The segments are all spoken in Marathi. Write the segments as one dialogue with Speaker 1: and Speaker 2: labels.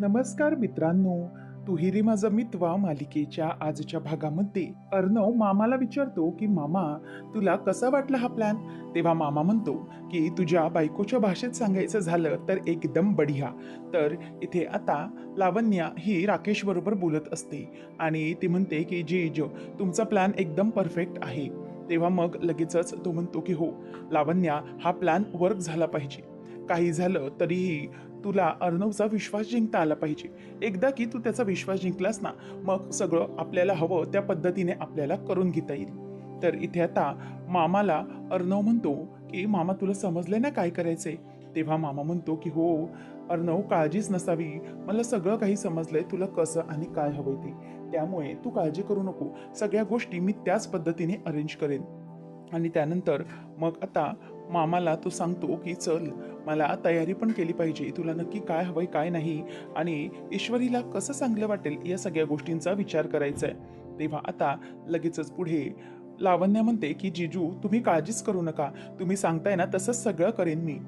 Speaker 1: नमस्कार मित्रांनो. तुहिरी माझा मित्वा मालिकेच्या आजच्या भागामध्ये. अर्णव मामाला विचारतो की मामा तुला कसा वाटला हा प्लॅन तेव्हा मामा म्हणतो की तुझ्या बायकोच्या भाषेत सांगायचं झालं तर एकदम बढिया. तर इथे आता लावण्या ही राकेश बरोबर बोलत असते आणि ती म्हणते की जे जो तुमचा प्लॅन एकदम परफेक्ट आहे. तेव्हा मग लगेचच तो म्हणतो की हो लावण्या हा प्लॅन वर्क झाला पाहिजे. काही झालं तरीही तुला अर्णवचा विश्वास जिंकता आला पाहिजे. एकदा की तू त्याचा विश्वास जिंकलास ना मग सगळं आपल्याला हवं त्या पद्धतीने आपल्याला करून घेता येईल. तर इथे आता मामाला अर्णव म्हणतो की मामा तुला समजले ना काय करायचंय? तेव्हा मामा म्हणतो की हो अर्णव काळजीच नसावी. मला सगळं काही समजलंय. तुला कसं आणि काय हवंय ते. त्यामुळे तू काळजी करू नको. सगळ्या गोष्टी मी त्याच पद्धतीने अरेंज करेन. आणि त्यानंतर मग आता मामाला तो सांगतो की चल मला तयारी पण केली पाहिजे. तुला नक्की काय हवंय काय नाही? आणि ईश्वरीला कसं चांगलं वाटेल या सगळ्या गोष्टींचा विचार करायचा आहे तेव्हा आता लगेचच पुढे लावण्या म्हणते की जिजू तुम्ही काळजीच करू नका. तुम्ही सांगताय ना तसंच सगळं करेन मी.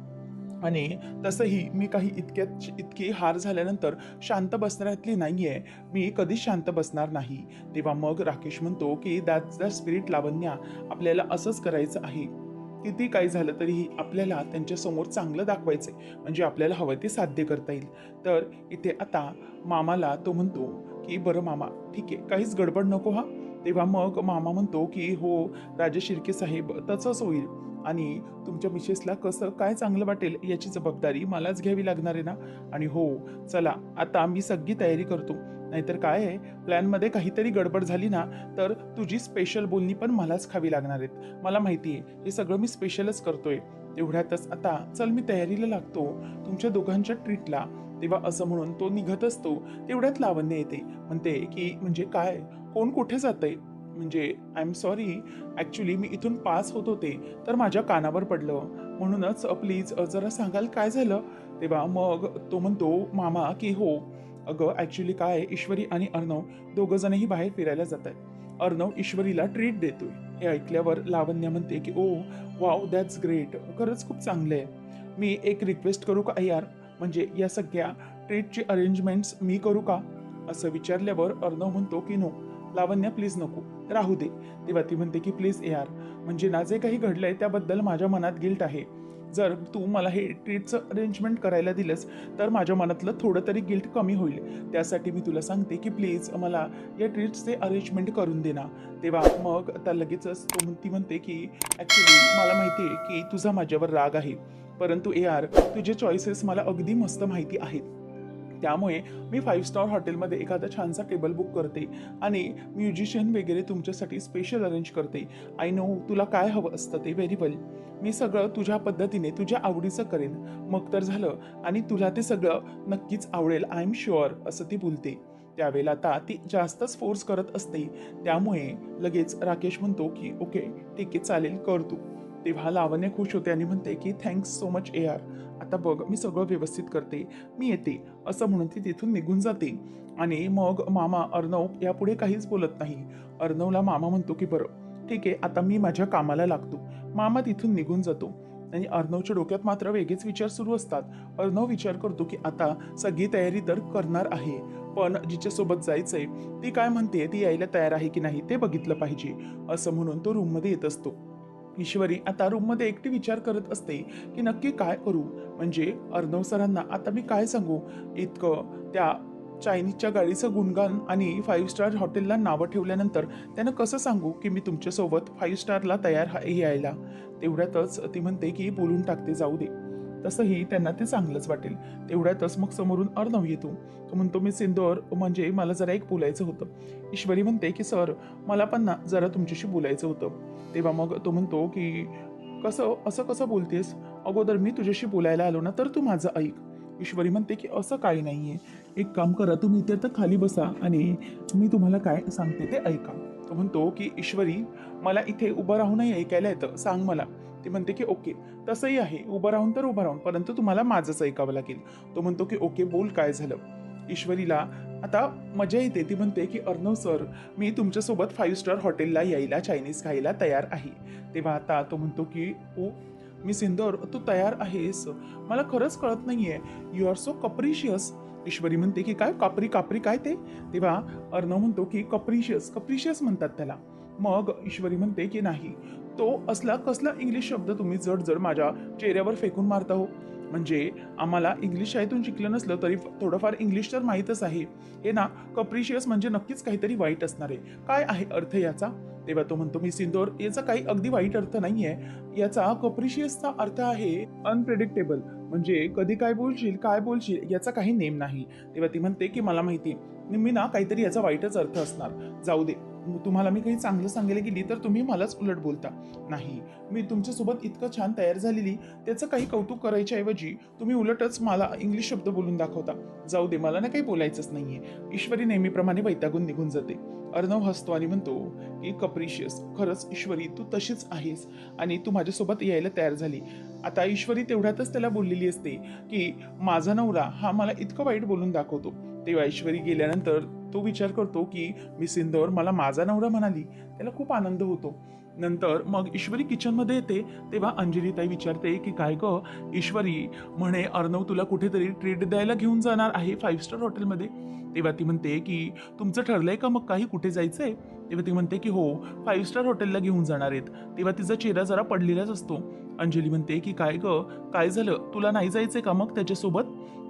Speaker 1: आणि तसंही मी काही इतक्यात इतकी हार झाल्यानंतर शांत बसण्यातली नाही आहे मी कधीच शांत बसणार नाही. तेव्हा मग राकेश म्हणतो की दॅट द स्पिरिट लावण्या. आपल्याला असंच करायचं आहे. किती काही झालं तरीही आपल्याला त्यांच्यासमोर चांगलं दाखवायचं आहे. म्हणजे आपल्याला हवं ते साध्य करता येईल. तर इथे आता मामाला तो म्हणतो की बरं मामा ठीक आहे काहीच गडबड नको हा. तेव्हा मग मामा म्हणतो की हो राजे शिर्के साहेब तसंच होईल. आणि तुमच्या मिसेसला कसं काय चांगलं वाटेल याची जबाबदारी मलाच घ्यावी लागणार आहे ना? आणि हो चला आता मी सगळी तयारी करतो. नाहीतर काय आहे? प्लॅनमध्ये काहीतरी गडबड झाली ना तर तुझी स्पेशल बोलणी पण मलाच खावी लागणार आहेत. मला माहिती आहे हे सगळं मी स्पेशलच करतोय. तेवढ्यातच आता चल मी तयारीला लागतो. तुमच्या दोघांच्या ट्रीटला तेव्हा असं म्हणून तो निघत असतो. तेवढ्यात लावण्य येते. म्हणते की म्हणजे काय? कोण कुठे जातंय? म्हणजे आय एम सॉरी ॲक्च्युली मी इथून पास होत होते. तर माझ्या कानावर पडलं. म्हणूनच प्लीज जरा सांगाल काय झालं? तेव्हा मग तो म्हणतो मामा की हो. अगं ॲक्च्युली काय आहे, ईश्वरी आणि अर्णव दोघं जणही बाहेर फिरायला जात आहेत अर्णव ईश्वरीला ट्रीट देतोय. हे ऐकल्यावर लावण्य म्हणते की ओ वाव दॅट्स ग्रेट खरंच खूप चांगलं आहे. मी एक रिक्वेस्ट करू का यार? म्हणजे या सगळ्या ट्रीटची अरेंजमेंट्स मी करू का? असं विचारल्यावर अर्णव म्हणतो की नो लावण्य प्लीज नको. राहू दे. तेव्हा ती म्हणते की प्लीज यार म्हणजे ना जे काही घडलंय त्याबद्दल माझ्या मनात गिल्ट आहे. जर तू मला हे ट्रीटचं अरेंजमेंट करायला दिलंस तर माझ्या मनातलं थोडं तरी गिल्ट कमी होईल. त्यासाठी मी तुला सांगते की प्लीज मला या ट्रीट्सचे अरेंजमेंट करून दे ना. तेव्हा मग आता लगेचच तो ती म्हणते की ॲक्च्युली मला माहिती आहे की तुझा माझ्यावर राग आहे. परंतु ए आर तुझे चॉईसेस मला अगदी मस्त माहिती आहेत. त्यामुळे मी फाईव्ह स्टार हॉटेलमध्ये एखादा छानसा टेबल बुक करते आणि म्युझिशियन वगैरे तुमच्यासाठी स्पेशल अरेंज करते. आय नो तुला काय हवं असतं ते व्हेरी वेल मी सगळं तुझ्या पद्धतीने तुझ्या आवडीचं करेन. मग तर झालं आणि तुला ते सगळं नक्कीच आवडेल आय एम शुअर असं ती बोलते. त्यावेळेला आता ती जास्तच फोर्स करत असते. त्यामुळे लगेच राकेश म्हणतो की ओके ठीक आहे चालेल कर तू. तेव्हा लावण्य खुश होते आणि म्हणते की thanks so much A R आता बघ मी सगळं व्यवस्थित करते. मी येते. असं म्हणून ती तिथून निघून जाते. आणि मग मामा अर्णव यापुढे काहीच बोलत नाही. अर्णवला मामा म्हणतो की बरं ठीक आहे आता मी माझ्या कामाला लागतो. मामा तिथून निघून जातो. आणि अर्णवच्या डोक्यात मात्र वेगळेच विचार सुरू असतात. अर्णव विचार करतो की आता सगळी तयारी तर करणार आहे पण जिच्यासोबत जायचंय ती काय म्हणते? ती यायला तयार आहे की नाही? ते बघितलं पाहिजे. असं म्हणून तो रूममध्ये येत असतो. ईश्वरी आता रूममध्ये एकटी विचार करत असते की नक्की काय करू? म्हणजे अर्णव सरांना आता मी काय सांगू? इतकं त्या चायनीजच्या गाडीचं गुणगान आणि फाईव्ह स्टार हॉटेलला नावं ठेवल्यानंतर त्यानं कसं सांगू की मी तुमच्यासोबत फाईव्ह स्टारला तयार यायला? तेवढ्यातच ती म्हणते की बोलून टाकते जाऊ दे. तसंही त्यांना ते चांगलंच वाटेल. तेवढ्यातच मग समोरून अर्णव येतो. तो म्हणतो मी सिंदोर म्हणजे मला जरा एक बोलायचं होतं. ईश्वरी म्हणते की सर मला पण ना जरा तुमच्याशी बोलायचं होतं. तेव्हा मग तो म्हणतो की कसं असं कसं बोलतेस? अगोदर मी तुझ्याशी बोलायला आलो ना तर तू माझं ऐक. ईश्वरी म्हणते की असं काही नाही आहे एक काम करा तुम्ही इथे तर खाली बसा आणि मी तुम्हाला काय सांगते ते ऐका. तो म्हणतो की ईश्वरी मला इथे उभं राहूनही ऐकायला येतं. सांग मला. ती म्हणते की ओके तसंही आहे. उभं राहून तर उभं राहून. परंतु तुम्हाला माझंच ऐकावं लागेल. तो म्हणतो की ओके बोल काय झालं? ईश्वरीला आता मजा येते. ती म्हणते की अर्णव सर मी तुमच्यासोबत फाईव्ह स्टार हॉटेलला यायला चायनीज खायला तयार आहे. तेव्हा आता तो म्हणतो की ओ मी सिंदोर तू तयार आहेस मला खरंच कळत नाहीये. You are so capricious Ishwari म्हणते की काय कापरी कापरी काय ते? तेव्हा अर्णव म्हणतो की कप्रिशियस कप्रिशियस म्हणतात त्याला. मग ईश्वरी म्हणते की नाही तो असला कसला इंग्लिश शब्द तुम्ही जड जड माझ्या चेहऱ्यावर फेकून मारता हो. म्हणजे आम्हाला इंग्लिश शाळेतून शिकलं नसलं तरी थोडंफार इंग्लिश तर माहीतच आहे. हे ना कप्रिशियस म्हणजे नक्कीच काहीतरी वाईट असणार आहे. काय आहे अर्थ याचा? तेव्हा तो म्हणतो मी सिंदोर याचा काही अगदी वाईट अर्थ नाहीये. याचा कप्रिशियसचा अर्थ आहे अनप्रेडिक्टेबल म्हणजे कधी काय बोलशील काय बोलशील याचा काही नेम नाही. तेव्हा ती म्हणते की मला माहिती मी ना काहीतरी याचा वाईटच अर्थ असणार. जाऊ दे. तुम्हाला मी काही चांगलं सांगायला गेली तर तुम्ही मलाच उलट बोलता. नाही मी तुमच्यासोबत इतकं छान तयार झालेली त्याचं काही कौतुक करायच्याऐवजी तुम्ही उलटच मला इंग्लिश शब्द बोलून दाखवता. जाऊ दे मला ना काही बोलायचंच नाहीये. ईश्वरी नेहमीप्रमाणे वैतागून निघून जाते. अर्णव हसतो आणि म्हणतो की कप्रिशियस खरंच ईश्वरी तू तशीच आहेस आणि तू माझ्यासोबत यायला तयार झाली. आता ईश्वरी तेवढ्यातच त्याला बोललेली असते की माझा नवरा हा मला इतकं वाईट बोलून दाखवतो. तेव्हा ऐश्वरी गेल्यानंतर तो विचार करतो की मी सिंदोर मला माझा नवरा म्हणाली. त्याला खूप आनंद होतो. नंतर मग ईश्वरी किचनमध्ये येते. तेव्हा अंजलीताई विचारते की काय ग? ईश्वरी म्हणे अर्णव तुला कुठेतरी ट्रीट द्यायला घेऊन जाणार आहे फाईव्ह स्टार हॉटेलमध्ये तेव्हा ती म्हणते की तुमचं ठरलंय का मग काही? कुठे जायचंय? तेव्हा ती म्हणते की हो फाईव्ह स्टार हॉटेलला घेऊन जाणार आहेत. तेव्हा तिचा चेहरा जरा पडलेलाच असतो. अंजली म्हणते की काय ग? काय झालं? तुला नाही जायचंय का मग त्याच्यासोबत?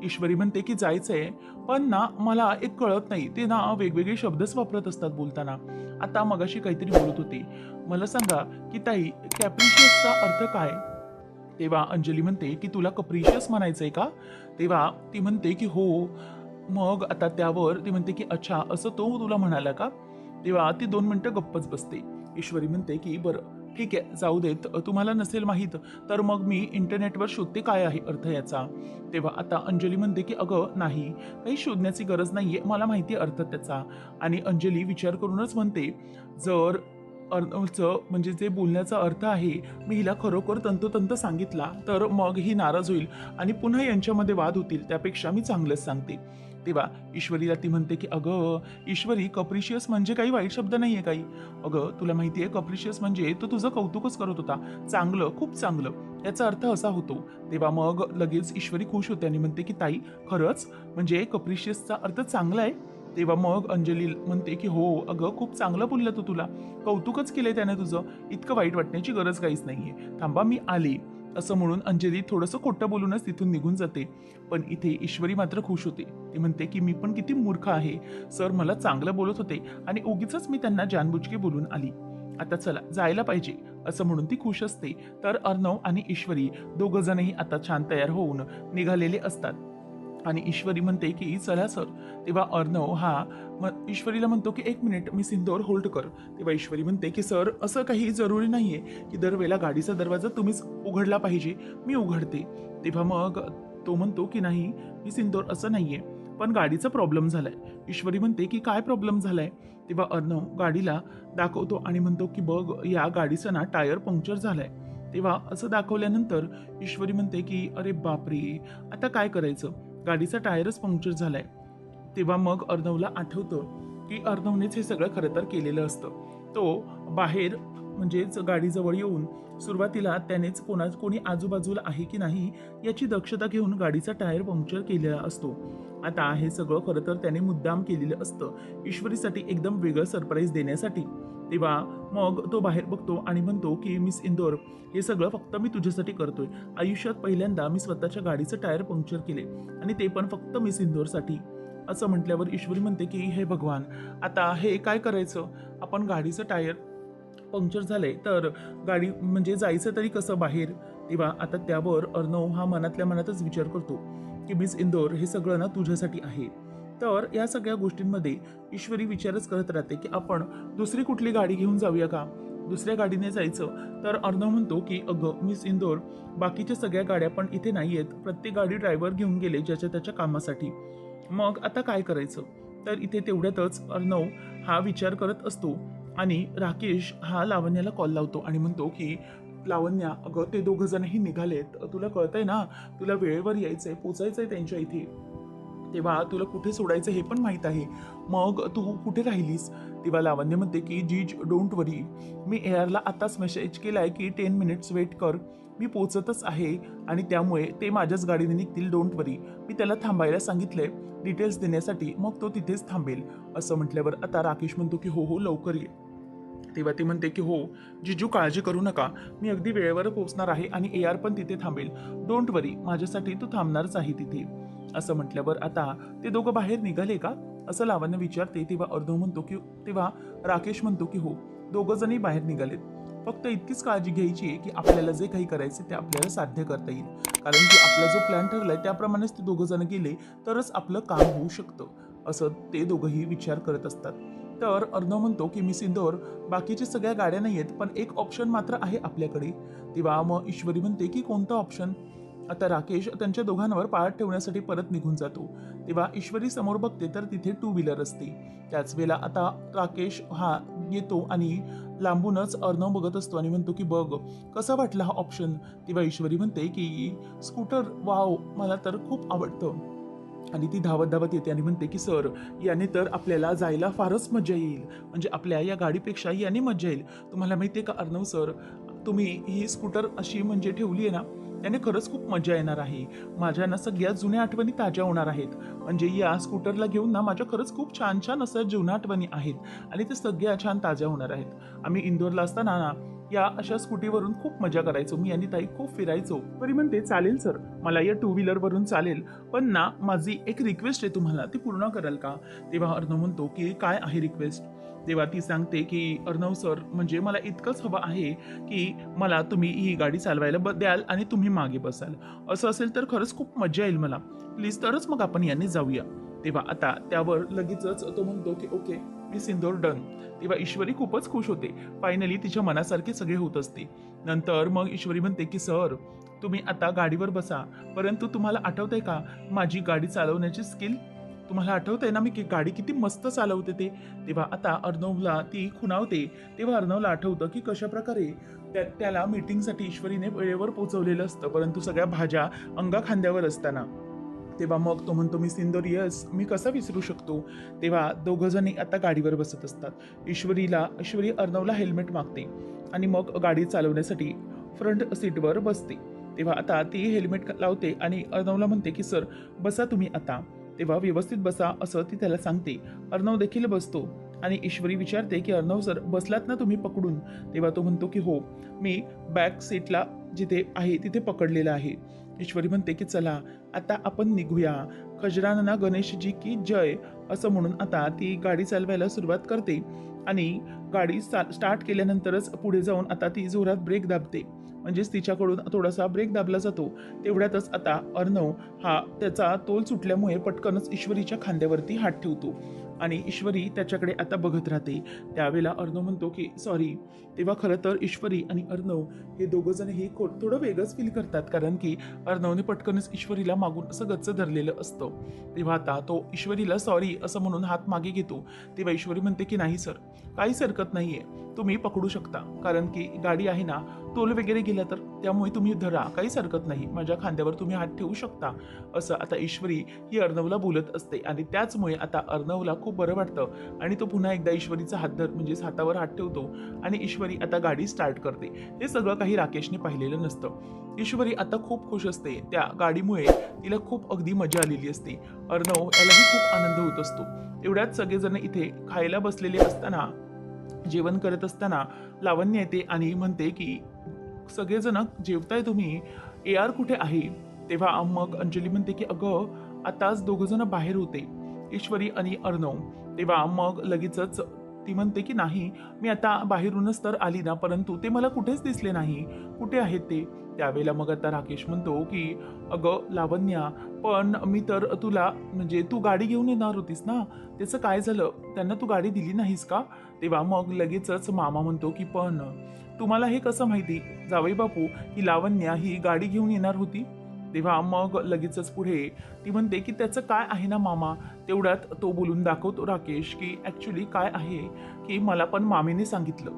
Speaker 1: ईश्वरी म्हणते की जायचंय. पण ना मला एक कळत नाही. ते ना वेगवेगळे शब्दच वापरत असतात बोलताना. आता मगाशी काहीतरी बोलत होते. मला सांगा की ताई कॅप्रिशियसचा अर्थ काय? तेव्हा अंजली म्हणते की तुला कप्रिशियस म्हणायचंय का? तेव्हा ती म्हणते की हो. मग आता त्यावर ती म्हणते की अच्छा असं तो तुला म्हणाला का? तेव्हा ती दोन मिनिटं गप्पच बसते. ईश्वरी म्हणते की बरं ठीक आहे जाऊ देत. तुम्हाला नसेल माहीत तर मग मी इंटरनेटवर शोधते काय आहे अर्थ याचा. तेव्हा आता अंजली म्हणते की अगं नाही काही शोधण्याची गरज नाहीये मला माहिती आहे अर्थ त्याचा. आणि अंजली विचार करूनच म्हणते जर अर्णवचं म्हणजे जे बोलण्याचा अर्थ आहे मी हिला खरोखर तंतोतंत सांगितला तर मग ही नाराज होईल आणि पुन्हा यांच्यामध्ये वाद होतील त्यापेक्षा मी चांगलंच सांगते. तेव्हा ईश्वरीला ती म्हणते की अगं ईश्वरी कप्रिशियस म्हणजे काही वाईट शब्द नाही आहे काही. अगं तुला माहितीये कप्रिशियस म्हणजे तो तुझं कौतुकच करत होता. चांगलं खूप चांगलं. याचा अर्थ असा होतो. तेव्हा मग लगेच ईश्वरी खुश होते आणि म्हणते की ताई खरंच? म्हणजे कप्रिशियसचा अर्थ चांगला आहे? तेव्हा मग अंजली म्हणते की हो अगं खूप चांगलं बोललं तू तुला. कौतुकच केलंय त्याने तुझं. इतकं वाईट वाटण्याची गरज काहीच नाहीये. थांबा मी आली. असं म्हणून अंजली थोडंसं खोटं बोलूनच तिथून निघून जाते. पण इथे ईश्वरी मात्र खुश होते. ती म्हणते की मी पण किती मूर्ख आहे. सर मला चांगलं बोलत होते आणि उगीच मी त्यांना जानबुजकी बोलून आली. आता चला जायला पाहिजे असं म्हणून ती खुश असते. तर अर्णव आणि ईश्वरी दोघ जणही आता छान तयार होऊन निघालेले असतात. आणि ईश्वरी म्हणते की चला सर. तेव्हा अर्णव हा मग ईश्वरीला म्हणतो की एक मिनिट मी सिंदोर होल्ड कर. तेव्हा ईश्वरी म्हणते की सर असं काही जरुरी आहे की दरवेळेला गाडीचा दरवाजा तुम्हीच उघडला पाहिजे. मी उघडते. तेव्हा मग तो म्हणतो की नाही मी सिंदोर असं नाही आहे पण गाडीचा प्रॉब्लेम झाला आहे ईश्वरी म्हणते की काय प्रॉब्लेम झाला आहे तेव्हा अर्णव गाडीला दाखवतो आणि म्हणतो की बघ या गाडीचं ना टायर पंक्चर झालाय. तेव्हा असं दाखवल्यानंतर ईश्वरी म्हणते की अरे बापरे आता काय करायचं? गाडीचा टायरच पंक्चर झालाय. तेव्हा मग अर्णवला आठवतं की अर्णवनेच हे सगळं खरं तर केलेलं असतं. तो बाहेर म्हणजेच गाडीजवळ येऊन सुरुवातीला त्यानेच कोणा कोणी आजूबाजूला आहे की नाही याची दक्षता घेऊन गाडीचा टायर पंक्चर केलेला असतो. आता हे सगळं खरं तर त्याने मुद्दाम केलेलं असतं ईश्वरीसाठी एकदम वेगळं सरप्राईज देण्यासाठी. तेव्हा मग तो बाहेर बघतो आणि म्हणतो की मिस इंदोर हे सगळं फक्त मी तुझ्यासाठी करतोय. आयुष्यात पहिल्यांदा मी स्वतःच्या गाडीचं टायर पंक्चर केले आणि ते पण फक्त मिस इंदोरसाठी. असं म्हटल्यावर ईश्वरी म्हणते की हे भगवान आता हे काय करायचं? आपण गाडीचं टायर पंक्चर झालंय तर गाडी म्हणजे जायचं तरी कसं बाहेर? तेव्हा आता त्यावर अर्णव हा मनातल्या मनातच विचार करतो की मिस इंदोर हे सगळं ना तुझ्यासाठी आहे. तर या सगळ्या गोष्टींमध्ये ईश्वरी विचारच करत राहते की आपण दुसरी कुठली गाडी घेऊन जाऊया का? दुसऱ्या गाडीने जायचं. तर अर्णव म्हणतो की अगं मिस इंदोर बाकीच्या सगळ्या गाड्या पण इथे नाही आहेत प्रत्येक गाडी ड्रायव्हर घेऊन गेले ज्याच्या त्याच्या कामासाठी. मग आता काय करायचं? तर इथे तेवढ्यातच अर्णव हा विचार करत असतो आणि राकेश हा लावण्याला कॉल लावतो आणि म्हणतो की लावण्या अगं ते दोघं जणही निघालेत. तुला कळतंय ना? तुला वेळेवर यायचंय पोचायचंय त्यांच्या इथे. तेव्हा तुला कुठे सोडायचं हे पण माहीत आहे. मग तू कुठे राहिलीस? तेव्हा लावण्य म्हणते की जीज डोंट वरी. मी एअरला आत्ताच मेसेज केलाय की टेन मिनिट्स वेट कर. मी पोचतच आहे आणि त्यामुळे ते माझ्याच गाडीने निघतील डोंट वरी. मी त्याला थांबायला सांगितले डिटेल्स देण्यासाठी मग तो तिथेच थांबेल. असं म्हटल्यावर आता राकेश म्हणतो की हो हो लवकर ये. तेव्हा ती म्हणते की हो जिजू काळजी करू नका. मी अगदी वेळेवर पोहोचणार आहे आणि ए आर पण तिथे थांबेल. Don't worry. माझ्यासाठी तू थांबणारच आहे तिथे. असं म्हटल्यावर आता ते दोघं बाहेर निघाले का? असं लावण्य विचारते तेव्हा अर्धव म्हणतो की तेव्हा राकेश म्हणतो की हो दोघं जणी बाहेर निघालेत. फक्त इतकीच काळजी घ्यायची आहे की आपल्याला जे काही करायचे ते आपल्याला साध्य करता येईल. कारण की आपला जो प्लॅन ठरलाय त्याप्रमाणेच ते दोघं जण गेले तरच आपलं काम होऊ शकतं असं ते दोघंही विचार करत असतात. तर अर्णव म्हणतो की मी सिंदोर बाकीच्या सगळ्या गाड्या नाही आहेत पण एक ऑप्शन मात्र आहे आपल्याकडे. तेव्हा मग ईश्वरी म्हणते की कोणतं ऑप्शन आता राकेश त्यांच्या दोघांवर पाळत ठेवण्यासाठी परत निघून जातो. तेव्हा ईश्वरी समोर बघते तर तिथे टू व्हीलर असते. त्याच वेळेला आता राकेश हा येतो आणि लांबूनच अर्णव बघत असतो आणि म्हणतो की बघ कसा वाटला हा ऑप्शन तेव्हा ईश्वरी म्हणते की स्कूटर वाव मला तर खूप आवडतं. आणि ती धावत धावत येते आणि म्हणते की सर याने तर आपल्याला जायला फारच मजा येईल. म्हणजे आपल्या या गाडीपेक्षा याने मजा येईल. तुम्हाला माहिती आहे का अर्णव सर तुम्ही ही स्कूटर अशी म्हणजे ठेवली आहे ना त्याने खरंच खूप मजा येणार आहे. माझ्या ना सगळ्या जुन्या आठवणी ताज्या होणार आहेत. म्हणजे या स्कूटरला घेऊन ना माझ्या खरंच खूप छान छान असं जुन्या आठवणी आहेत. आणि ते सगळ्या छान ताज्या होणार आहेत. आम्ही इंदोरला असताना ना या अशा स्कूटीवरून खूप मजा करायचो. मी आणि ताई खूप फिरायचो. तरी म्हणते चालेल सर. मला या टू व्हीलरवरून चालेल. पण ना माझी एक रिक्वेस्ट आहे तुम्हाला. ती पूर्ण कराल का? तेव्हा अर्णव म्हणतो की काय आहे रिक्वेस्ट तेव्हा ती सांगते की अर्णव सर म्हणजे मला इतकंच हवं आहे की मला तुम्ही ही गाडी चालवायला ब द्याल आणि तुम्ही मागे बसाल. असं असेल तर खरंच खूप मजा येईल मला. प्लीज तरच मग आपण यांनी जाऊया. तेव्हा आता त्यावर लगेचच तो म्हणतो की ओके. मी सिंदूर डन. तेव्हा ईश्वरी खूपच खुश होते. फायनली तिच्या मनासारखे सगळे होत असते. नंतर मग ईश्वरी म्हणते की सर तुम्ही आता गाडीवर बसा. परंतु तुम्हाला आठवतंय का माझी गाडी चालवण्याची स्किल? तुम्हाला आठवतंय ना मी की गाडी किती मस्त चालवते ते? तेव्हा आता अर्णवला ती खुणावते. तेव्हा अर्णवला आठवतं की कशा प्रकारे त्या त्याला मीटिंगसाठी ईश्वरीने वेळेवर पोचवलेलं असतं. परंतु सगळ्या भाज्या अंगा खांद्यावर असताना. तेव्हा मग तो म्हणतो मी सिंदोर यस मी कसा विसरू शकतो? तेव्हा दोघंजणी आता गाडीवर बसत असतात. ईश्वरीला ईश्वरी अर्णवला हेल्मेट मागते आणि मग गाडी चालवण्यासाठी फ्रंट सीटवर बसते. तेव्हा आता ती हेल्मेट लावते आणि अर्णवला म्हणते की सर बसा तुम्ही आता. तेव्हा व्यवस्थित बसा असं ती त्याला सांगते. अर्णव देखील बसतो आणि ईश्वरी विचारते की अर्णव सर बसलात ना तुम्ही पकडून? तेव्हा तो म्हणतो की हो मी बॅक सीटला जिथे आहे तिथे पकडलेलं आहे. ईश्वरी म्हणते की चला आता आपण निघूया. खजरानना गणेशजी की जय असं म्हणून आता ती गाडी चालवायला सुरुवात करते. आणि गाडी स्टार्ट केल्यानंतरच पुढे जाऊन आता ती जोरात ब्रेक दाबते. म्हणजेच तिच्याकडून थोडासा ब्रेक दाबला जातो. तेवढ्यातच आता अर्णव हा त्याचा तोल सुटल्यामुळे पटकनच ईश्वरीच्या खांद्यावरती हात ठेवतो. आणि ईश्वरी त्याच्याकडे आता बघत राहते. त्यावेळेला अर्णव म्हणतो की सॉरी तेव्हा खरं तर ईश्वरी आणि अर्णव हे दोघं जण हे खो- थोडं वेगळंच फील करतात. कारण की अर्णवने पटकनच ईश्वरीला मागून असं गच्च धरलेलं असतं. तेव्हा आता तो ईश्वरीला सॉरी असं म्हणून हात मागे घेतो. तेव्हा ईश्वरी म्हणते की नाही सर. काहीच हरकत नाहीये. तुम्ही पकडू शकता. कारण की गाडी आहे ना तोल वगैरे गेला तर त्यामुळे तुम्ही धरा. काहीच हरकत नाही. माझ्या खांद्यावर तुम्ही हात ठेवू शकता. असं आता ईश्वरी ही अर्णवला बोलत असते. आणि त्याचमुळे आता अर्णवला खूप बरं वाटतं. आणि तो पुन्हा एकदा ईश्वरीचा हात धर म्हणजेच हातावर हात ठेवतो. आणि ईश्वरी आता गाडी स्टार्ट करते. हे सगळं काही राकेशने पाहिलेलं नसतं. ईश्वरी आता खूप खुश असते. त्या गाडीमुळे तिला खूप अगदी मजा आलेली असते. अर्णव यालाही खूप आनंद होत असतो. एवढ्यात सगळेजण इथे खायला बसलेले असताना जेवण करत असताना लावण्य येते आणि म्हणते की सगळेजण जेवताय तुम्ही ए आर कुठे आहे? तेव्हा मग अंजली म्हणते की अगं आताच दोघंजण बाहेर होते ईश्वरी आणि अर्णव. तेव्हा मग लगेचच ती म्हणते की नाही मी आता बाहेरूनच तर आली ना परंतु ते मला कुठेच दिसले नाही. कुठे आहेत ते? त्यावेळेला मग आता राकेश म्हणतो की अगं लावण्या पण मी तर तुला म्हणजे तू गाडी घेऊन येणार होतीस ना? त्याचं काय झालं? त्यांना तू गाडी दिली नाहीस का? तेव्हा मग लगेचच मामा म्हणतो की पण तुम्हाला हे कसं माहिती? जावई बापू ही लावण्या ही गाडी घेऊन येणार होती? तेव्हा मग लगेचच पुढे ती म्हणते की त्याचं काय आहे ना मामा? तेवढ्यात तो बोलून दाखवतो राकेश की ॲक्च्युली काय आहे की मला पण मामीने सांगितलं.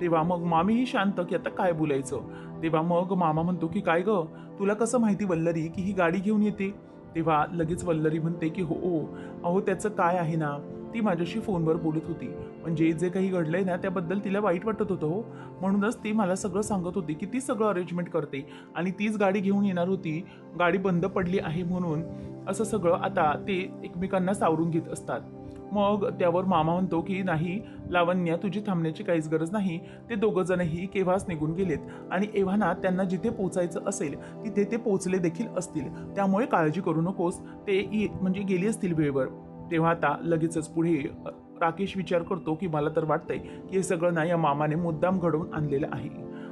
Speaker 1: तेव्हा मग मामीही शांत की आता काय बोलायचं? तेव्हा मग मामा म्हणतो की काय ग? तुला कसं माहिती वल्लरी की ही गाडी घेऊन येते? तेव्हा लगेच वल्लरी म्हणते की हो ओ अहो त्याचं काय आहे ना? ती माझ्याशी फोनवर बोलत होती. म्हणजे जे काही घडलंय ना त्याबद्दल तिला वाईट वाटत होतं हो. म्हणूनच ती मला सगळं सांगत होती की ती सगळं अरेंजमेंट करते. आणि तीच गाडी घेऊन येणार होती. गाडी बंद पडली आहे म्हणून असं सगळं आता ते एकमेकांना सावरून घेत असतात. मग त्यावर मामा म्हणतो की नाही लावण्या तुझी थांबण्याची काहीच गरज नाही. ते दोघं जणही केव्हाच निघून गेलेत. आणि एव्हाना त्यांना जिथे पोचायचं असेल तिथे ते पोचले देखील असतील. त्यामुळे काळजी करू नकोस. ते म्हणजे गेली असतील वेळेवर. तेव्हा आता लगेचच पुढे राकेश विचार करतो की मला तर वाटतंय की हे सगळं ना या मामाने मुद्दाम घडवून आणलेलं आहे.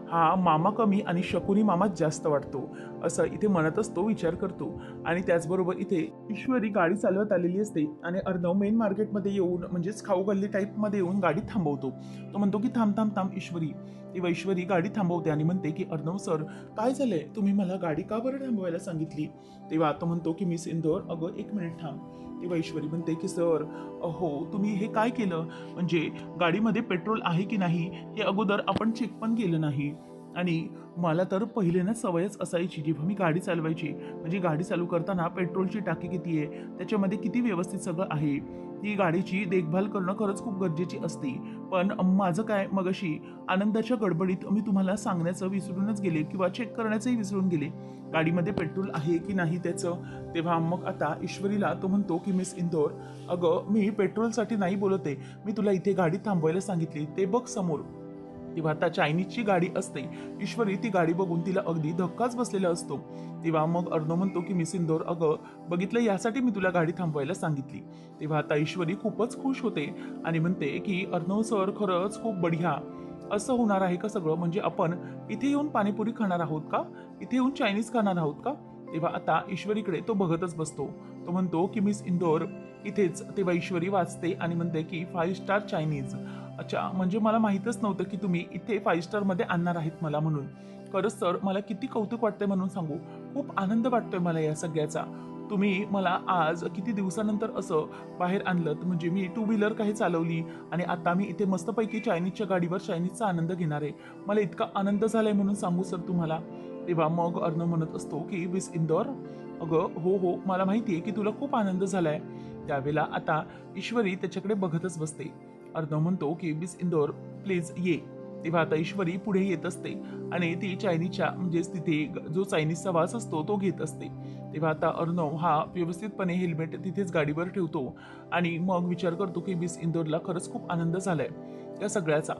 Speaker 1: हा मामा कमी आणि शकुनी मामा जास्त वाटतो. असं इथे मनातच तो विचार करतो. आणि त्याचबरोबर इथे ईश्वरी गाडी चालवत आलेली असते आणि अर्णव मेन मार्केटमध्ये येऊन म्हणजेच खाऊ गल्ली टाईपमध्ये येऊन गाडी थांबवतो. तो म्हणतो की थांब थांब थांब ईश्वरी. ती वैश्वरी गाडी थांबवते आणि म्हणते की अर्णव सर काय झालंय? तुम्ही मला गाडी का बरं थांबवायला सांगितली? तेव्हा तो म्हणतो की मिस इंदोर अगं एक मिनिट थांब. तेव्हा ईश्वरी म्हणते की सर हो तुम्ही हे काय केलं? म्हणजे गाडीमध्ये पेट्रोल आहे की नाही? हे अगोदर आपण चेक पण केलं नाही. आणि मला तर पहिले ना सवयच असायची जेव्हा मी गाडी चालवायची. म्हणजे गाडी चालू करताना पेट्रोलची टाकी किती आहे त्याच्यामध्ये किती व्यवस्थित सगळं आहे ती गाडीची देखभाल करणं खरंच खूप गरजेची असते. पण माझं काय मगाशी आनंदाच्या गडबडीत मी तुम्हाला सांगण्याचं विसरूनच गेले किंवा चेक करण्याचंही विसरून गेले. गाडीमध्ये पेट्रोल आहे की नाही त्याचं? तेव्हा मग आता ईश्वरीला तो म्हणतो की मिस इंदोर अगं मी पेट्रोलसाठी नाही बोलत आहे. मी तुला इथे गाडी थांबवायला सांगितली. ते बघ समोर. तेव्हा आता चायनीजची गाडी असते. ईश्वरी ती गाडी बघून तिला अगदी धक्काच बसलेला असतो. तेव्हा मग अर्णव म्हणतो की मिस इंदोर अगं बघितलं यासाठी मी तुला गाडी थांबवायला सांगितली. तेव्हा आता ईश्वरी खूपच खुश होते आणि म्हणते की अर्णव सर खरंच खूप बढिया. असं होणार आहे का सगळं? म्हणजे आपण इथे येऊन पाणीपुरी खाणार आहोत का? इथे येऊन चायनीज खाणार आहोत का? तेव्हा आता ईश्वरीकडे तो बघतच बसतो. तो म्हणतो की मिस इंदोर इथेच तेव्हा वैश्वरी वाचते आणि म्हणते की फाईव्ह स्टार चायनीज अच्छा म्हणजे मला माहीतच नव्हतं की तुम्ही इथे फाईव्ह स्टारमध्ये आणणार आहेत मला म्हणून. खरंच सर मला किती कौतुक वाटतंय म्हणून सांगू. खूप आनंद वाटतोय मला या सगळ्याचा. तुम्ही मला आज किती दिवसानंतर असं बाहेर आणलं म्हणजे मी टू व्हीलर काही चालवली आणि आता मी इथे मस्तपैकी चायनीजच्या गाडीवर चायनीजचा आनंद घेणार आहे. मला इतका आनंद झालाय म्हणून सांगू सर तुम्हाला. तेव्हा मग अर्णव म्हणत असतो की विस इंदोर अगं हो हो मला माहिती आहे की तुला खूप आनंद झालाय. त्यावेळेला आता ईश्वरी त्याच्याकडे बघतच बसते. अर्णव म्हणतो की मिस इंदोर प्लीज ये. तेव्हा आता ईश्वरी पुढे येत असते आणि ती चायनीजच्या म्हणजेच तिथे जो चायनीजचा वास असतो तो घेत असते. तेव्हा आता अर्णव हा व्यवस्थितपणे हेल्मेट तिथेच गाडीवर ठेवतो आणि मग विचार करतो की मिस इंदोरला खरंच खूप आनंद झालाय या सगळ्याचा.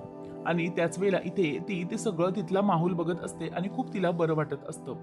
Speaker 1: आणि त्याच वेळेला इथे ती ते सगळं तिथला माहोल बघत असते आणि खूप तिला बरं वाटत असतं.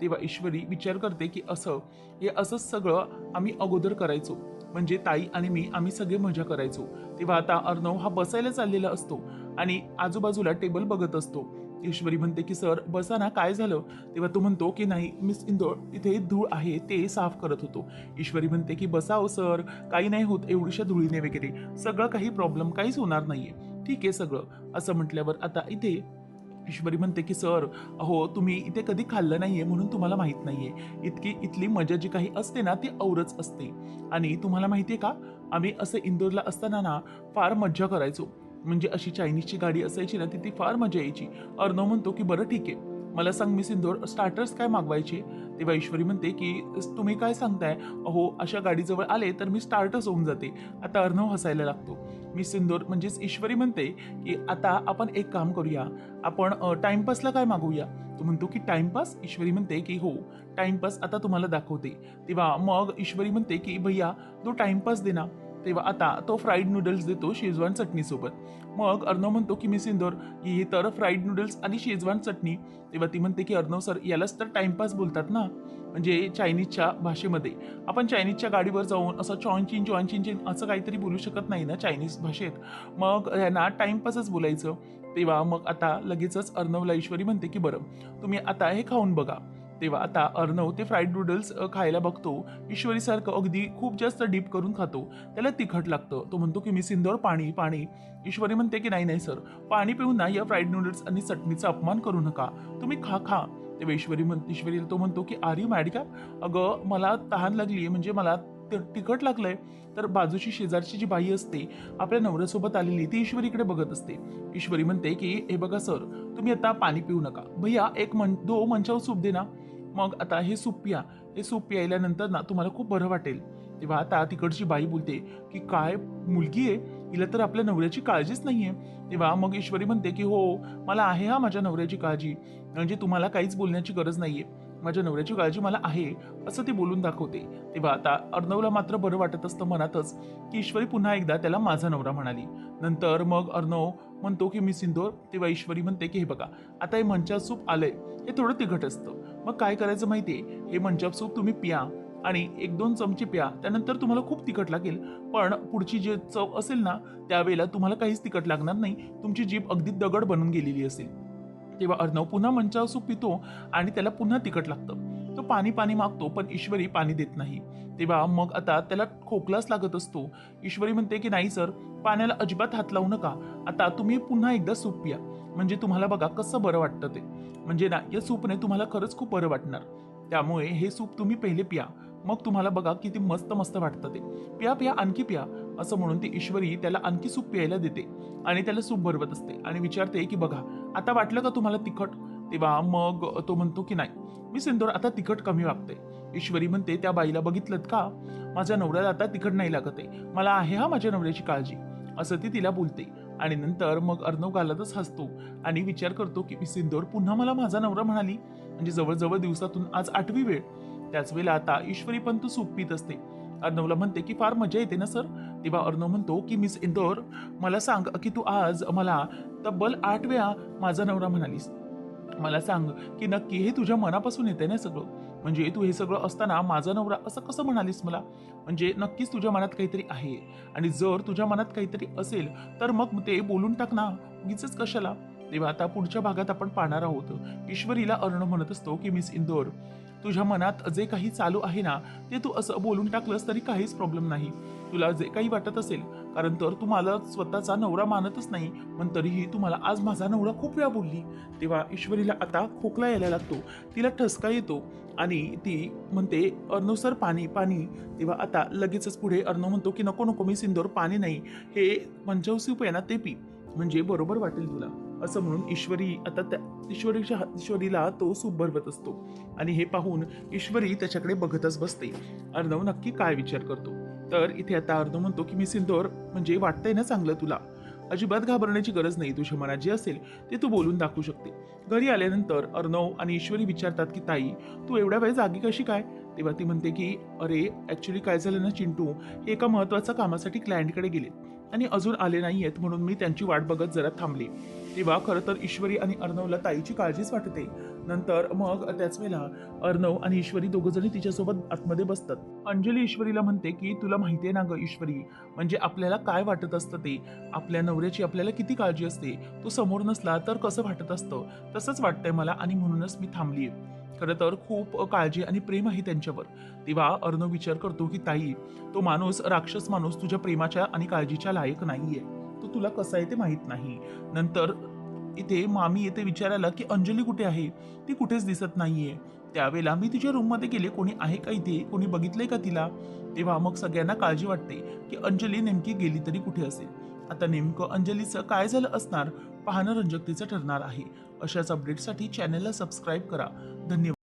Speaker 1: तेव्हा ईश्वरी विचार करते की असं हे असंच सगळं आम्ही अगोदर करायचो. म्हणजे ताई आणि मी आम्ही सगळे मजा करायचो. तेव्हा आता अर्णव हा बसायला चाललेला असतो आणि आजूबाजूला टेबल बघत असतो. ईश्वरी म्हणते की सर बसा ना काय झालं? तेव्हा तो म्हणतो की नाही मिस इंदोर इथे धूळ आहे ते साफ करत होतो. ईश्वरी म्हणते की बसाव सर काही नाही होत एवढीशा धुळीने वगैरे. सगळं काही प्रॉब्लेम काहीच होणार नाहीये. ठीक आहे सगळं. असं म्हटल्यावर आता इथे ईश्वरी म्हणते की सर अहो तुम्ही इथे कधी खाल्लं नाहीये म्हणून तुम्हाला माहीत नाहीये. इतकी इथली मजा जी काही असते ना ती औरच असते. आणि तुम्हाला माहिती आहे का आम्ही असं इंदोरला असताना ना फार मज्जा करायचो. म्हणजे अशी चायनीजची गाडी असायची ना ती फार मजा यायची. अर्णव म्हणतो की बरं ठीक आहे. मला सांग मी सिंदूर स्टार्टर्स काय मागवायचे? तेव्हा ईश्वरी म्हणते की तुम्ही काय सांगताय? अहो अशा गाडीजवळ आले तर मी स्टार्टर्स होऊन जाते. आता अर्णव हसायला लागतो. मी सिंदूर म्हणजेच ईश्वरी म्हणते की आता आपण एक काम करूया. आपण अ, टाइमपासला काय मागवूया तो म्हणतो की टाइमपास ईश्वरी म्हणते की हो. टाइमपास आता तुम्हाला दाखवते. तेव्हा मग ईश्वरी म्हणते की भैया तो टाइमपास देना तेव्हा आता तो फ्राईड नूडल्स देतो शेजवान चटणीसोबत मग अर्णव म्हणतो की मी सिंदोर ही तर फ्राईड नूडल्स आणि शेजवान चटणी. तेव्हा ती म्हणते की अर्णव सर यालाच तर टाइमपास बोलतात ना? म्हणजे चायनीजच्या भाषेमध्ये. आपण चायनीजच्या गाडीवर जाऊन असं चॉनचिन चॉनचिन चिन असं काहीतरी बोलू शकत नाही ना चायनीज भाषेत. मग यांना टाइमपासच बोलायचं. तेव्हा मग आता लगेचच अर्णवला ईश्वरी म्हणते की बरं तुम्ही आता हे खाऊन बघा. तेव्हा आता अर्णव ते फ्राईड नूडल्स खायला बघतो. ईश्वरीसारखं अगदी खूप जास्त डीप करून खातो. त्याला तिखट लागतं. तो म्हणतो की मी सिंदोर पाणी पाणी. ईश्वरी म्हणते की नाही नाही सर. पाणी पिऊन ना या फ्राईड नूडल्स आणि चटणीचा अपमान करू नका. तुम्ही खा खा. तेव्हा ईश्वरी म्हण ईश्वरी तो म्हणतो की आर यू मॅड का? अगं मला तहान लागली म्हणजे मला तिखट लागलंय. तर बाजूची शेजारची जी बाई असते आपल्या नवऱ्यासोबत आलेली ती ईश्वरीकडे बघत असते. ईश्वरी म्हणते की हे बघा सर. तुम्ही आता पाणी पिऊ नका. भैया एक मन दो मंचावर सूप दे ना. मग आता हे सूप हे सूप प्यायल्यानंतर ना तुम्हाला खूप बरं वाटेल. तेव्हा आता तिकडची बाई बोलते की काय मुलगी आहे? हिला तर आपल्या नवऱ्याची काळजीच नाही आहे तेव्हा मग ईश्वरी म्हणते की हो मला आहे हा माझ्या नवऱ्याची काळजी. म्हणजे तुम्हाला काहीच बोलण्याची गरज नाही आहे माझ्या नवऱ्याची काळजी मला आहे असं ती बोलून दाखवते. तेव्हा आता अर्णवला मात्र बरं वाटत असतं मनातच की ईश्वरी पुन्हा एकदा त्याला माझा नवरा म्हणाली. नंतर मग अर्णव म्हणतो की मी सिंदूर तेव्हा ईश्वरी म्हणते की हे बघा आता हे मंचात सूप आलंय. हे थोडं तिघट असतं. मग काय करायचं माहितीये? हे मंचाप सूप तुम्ही प्या आणि एक दोन चमचे प्या. त्यानंतर तुम्हाला खूप तिखट लागेल. पण पुढची जे चव असेल ना त्यावेळेला तुम्हाला काहीच तिखट लागणार नाही. तुमची जीभ अगदी दगड बनून गेलेली असेल. तेव्हा अर्णव पुन्हा मंचावर सूप पितो आणि त्याला पुन्हा तिखट लागतं. तो पाणी पाणी मागतो पण ईश्वरी पाणी देत नाही. तेव्हा मग आता त्याला खोकलाच लागत असतो. ईश्वरी म्हणते की नाही सर पाण्याला अजिबात हात लावू नका. आता तुम्ही पुन्हा एकदा सूप पिया. म्हणजे तुम्हाला बघा कसं बरं वाटतं ते. म्हणजे ना या सूपने तुम्हाला खरंच खूप बरं वाटणार. त्यामुळे हे सूप तुम्ही पहिले पिया. मग तुम्हाला बघा किती मस्त मस्त वाटतं ते. पिया पिया आणखी पिया. असं म्हणून ती ईश्वरी त्याला आणखी सूप प्यायला देते. आणि त्याला सूप भरवत असते. आणि विचारते की बघा आता वाटलं का तुम्हाला तिखट? तेव्हा मग तो म्हणतो की नाही मी सिंदूर आता तिखट कमी वागते. ईश्वरी म्हणते त्या बाईला बघितलं का? माझ्या नवऱ्याला आता तिखट नाही लागत आहे. मला आहे हा माझ्या नवऱ्याची काळजी. असं ती तिला बोलते. आणि नंतर मग अर्णव गालातच हसतो आणि विचार करतो की मी सिंदूर पुन्हा मला माझा नवरा म्हणाली? म्हणजे जवळजवळ दिवसातून आज आठवी वेळ. त्याच वेळेला आता ईश्वरी पण तू सूप पित असते. अर्णवला म्हणते की फार मजा येते ना सर? तेव्हा अर्णव म्हणतो की मिस इंदोर मला सांग की तू आज मला तब्बल आठ वेळा माझा नवरा म्हणालीस. मला सांग की नक्की हे तुझ्या मनापासून येते ना सगळं? म्हणजे तू हे सगळं असताना माझा नवरा असं कसं म्हणालीस मला? म्हणजे नक्कीच तुझ्या मनात काहीतरी आहे. आणि जर तुझ्या मनात काहीतरी असेल तर मग ते बोलून टाक ना. उगीच कशाला? तेव्हा आता पुढच्या भागात आपण पाहणार आहोत. ईश्वरीला अर्ण म्हणत असतो की मिस इंदोर तुझ्या मनात जे काही चालू आहे ना ते तू असं बोलून टाकलंस तरी काहीच प्रॉब्लेम नाही. तुला जे काही वाटत असेल कारण तर तू मला स्वतःचा नवरा मानतच नाही पण तरीही तू मला आज माझा नवरा खूप वेळा बोलली. तेव्हा ईश्वरीला आता खोकला यायला लागतो. तिला ठसका येतो आणि ती म्हणते अर्णव सर पाणी पाणी. तेव्हा आता लगेचच पुढे अर्णव म्हणतो की नको नको मी सिंदोर पाणी नाही. हे पंचव रुपये आहे ना ते पी. म्हणजे बरोबर वाटेल तुला. असं म्हणून ईश्वरी आता त्या ईश्वरीच्या ईश्वरीला तो सूप भरवत असतो. आणि हे पाहून ईश्वरी त्याच्याकडे बघतच बसते. अर्णव नक्की काय विचार करतो? तर इथे आता अर्ध म्हणतो की मी सिंदोर म्हणजे वाटतंय ना चांगलं तुला? अजिबात घाबरण्याची गरज नाही तुझ्या मनात जे असेल ते तू बोलून दाखवू शकते. घरी आल्यानंतर अर्णव आणि ईश्वरी विचारतात की ताई तू एवढ्या वेळ जागी कशी काय? तेव्हा ती म्हणते की अरे ॲक्च्युली काय झालं ना चिंटू हे एका महत्त्वाच्या कामासाठी क्लायंटकडे गेले आणि अजून आले नाही आहेत म्हणून मी त्यांची वाट बघत जरा थांबली. तेव्हा खरं तर ईश्वरी आणि अर्णवला ताईची काळजीच वाटते. नंतर मग त्याच वेळेला अर्णव आणि ईश्वरी दोघंजणी तिच्यासोबत आतमध्ये बसतात. अंजली ईश्वरीला म्हणते की तुला माहिती आहे ना ग ईश्वरी म्हणजे आपल्याला काय वाटत असतं ते? आपल्या नवऱ्याची आपल्याला किती काळजी असते? तो समोर नसला तर कसं वाटत असतं? तसंच वाटतंय मला आणि म्हणूनच मी थांबली खरं तर खूप काळजी आणि प्रेम आहे त्यांच्यावर. तेव्हा अर्णव विचार करतो की ताई तो माणूस राक्षस माणूस तुझ्या प्रेमाच्या आणि काळजीच्या लायक नाहीये. तो तुला कसा आहे ते माहीत नाही. नंतर इथे मामी येते विचारायला की अंजली कुठे आहे? ती कुठेच दिसत नाहीये. त्यावेळेला मी तिच्या रूममध्ये गेले. कोणी आहे का इथे? कोणी बघितलंय का तिला? तेव्हा मग सगळ्यांना काळजी वाटते की अंजली नेमकी गेली तरी कुठे असेल? आता नेमकं अंजलीचं काय झालं असणार? पाहणं रंजकतेचं ठरणार आहे. अशाच अपडेटसाठी चॅनलला सबस्क्राईब करा. धन्यवाद.